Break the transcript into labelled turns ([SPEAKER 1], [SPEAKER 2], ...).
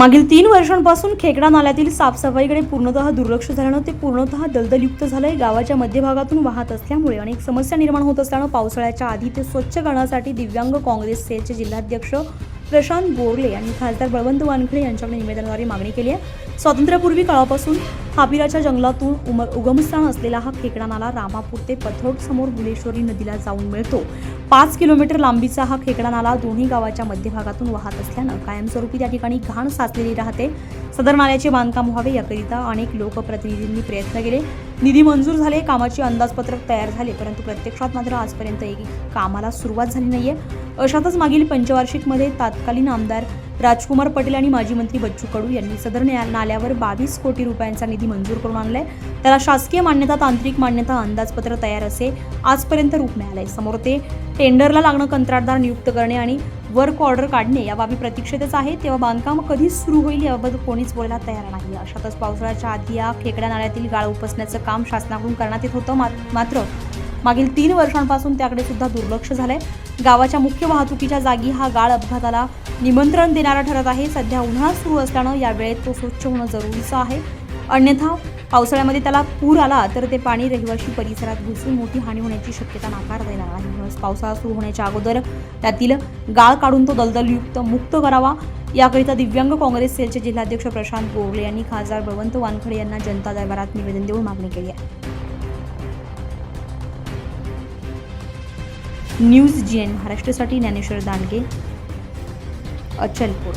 [SPEAKER 1] मागील तीन वर्षांपासून खेकडा नाल्यातील साफसफाईकडे पूर्णतः दुर्लक्ष झाल्यानं ते पूर्णतः दलदलयुक्त झालंय. गावाच्या मध्यभागातून वाहत असल्यामुळे अनेक समस्या निर्माण होत असल्यानं पावसाळ्याच्या आधी ते स्वच्छ करण्यासाठी दिव्यांग काँग्रेस सेलचे जिल्हाध्यक्ष प्रशांत बोरले यांनी खासदार बळवंत वानखडे यांच्याकडे निवेदनाद्वारे मागणी केली आहे. स्वातंत्र्यापूर्वी काळापासून काबिराच्या जंगलातून उम उगमस्थान असलेला हा खेकडा नाला रामापूर ते पथरोड समोर भुलेश्वरी नदीला जाऊन मिळतो. पाच किलोमीटर लांबीचा हा खेकडा नाला दोन्ही गावाच्या मध्यभागातून वाहत असल्यानं कायमस्वरूपी त्या ठिकाणी घाण साचलेली राहते. सदर नाल्याचे बांधकाम व्हावे याकरिता अनेक लोकप्रतिनिधींनी प्रयत्न केले. निधी मंजूर झाले कामाचे अंदाजपत्रक तयार झाले परंतु प्रत्यक्षात मात्र आजपर्यंत एक कामाला सुरुवात झाली नाहीये. अशातच मागील पंचवार्षिकमध्ये तात्कालीन आमदार राजकुमार पटेल आणि माजी मंत्री बच्चू कडू यांनी सदर न्या- नाल्यावर बावीस कोटी रुपयांचा निधी मंजूर करून आणलाय. त्याला शासकीय मान्यता तांत्रिक मान्यता अंदाजपत्र तयार असे आजपर्यंत रूप मिळालंय. समोर ते टेंडरला लागणं कंत्राटदार नियुक्त करणे आणि वर्क ऑर्डर काढणे या बाबी प्रतीक्षेतच आहे. तेव्हा बांधकाम कधी सुरू होईल याबाबत कोणीच बोलायला तयार नाही. अशातच पावसाळ्याच्या आधी या खेकड्या नाल्यातील गाळ उपसण्याचं काम शासनाकडून करण्यात येत होतं. मात्र मागील तीन वर्षांपासून त्याकडे सुद्धा दुर्लक्ष झालंय. गावाच्या मुख्य वाहतुकीच्या जागी हा गाळ अपघाताला निमंत्रण देणारा ठरत आहे. सध्या उन्हाळा सुरू असल्यानं या वेळेत तो स्वच्छ होणं जरुरीचं आहे. अन्यथा पावसाळ्यामध्ये त्याला पूर आला तर ते पाणी रहिवाशी परिसरात घुसून मोठी हानी होण्याची शक्यता नाकारता येणार नाही म्हणूनच पावसाळा सुरू होण्याच्या अगोदर त्यातील गाळ काढून तो दलदलयुक्त मुक्त करावा. याकरिता दिव्यांग काँग्रेस सेलचे जिल्हाध्यक्ष प्रशांत गोगले यांनी खासदार बळवंत वानखडे यांना जनता दरबारात निवेदन देऊन मागणी केली आहे. न्यूज जी एन महाराष्ट्रासाठी ज्ञानेश्वर दांडगे અચલપુર